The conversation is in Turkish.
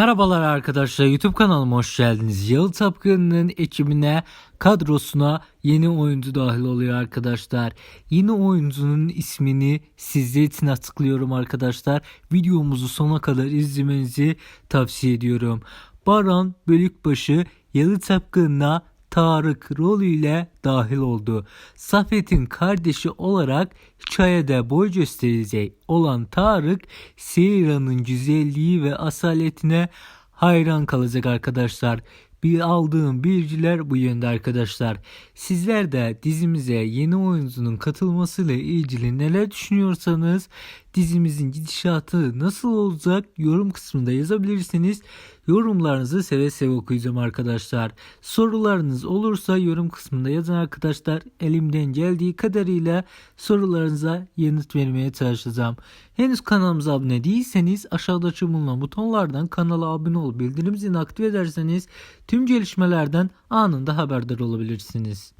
Merhabalar arkadaşlar YouTube kanalıma hoş geldiniz. Yalı Tapkın'ın ekibine kadrosuna yeni oyuncu dahil oluyor arkadaşlar. Yeni oyuncunun ismini sizler için açıklıyorum arkadaşlar. Videomuzu sona kadar izlemenizi tavsiye ediyorum. Baran Bölükbaşı Yalı Tapkın'ına Tarık rolüyle dahil oldu. Safet'in kardeşi olarak hikayede boy gösterecek olan Tarık, Seyra'nın güzelliği ve asaletine hayran kalacak arkadaşlar. Bir aldığım bilgiler bu yönde arkadaşlar. Sizler de dizimize yeni oyuncunun katılmasıyla ilgili neler düşünüyorsanız dizimizin gidişatı nasıl olacak yorum kısmında yazabilirsiniz. Yorumlarınızı seve seve okuyacağım arkadaşlar. Sorularınız olursa yorum kısmında yazın arkadaşlar. Elimden geldiği kadarıyla sorularınıza yanıt vermeye çalışacağım. Henüz kanalımıza abone değilseniz aşağıdaki bulunan butonlardan kanala abone ol bildirim zilini aktif ederseniz tüm gelişmelerden anında haberdar olabilirsiniz.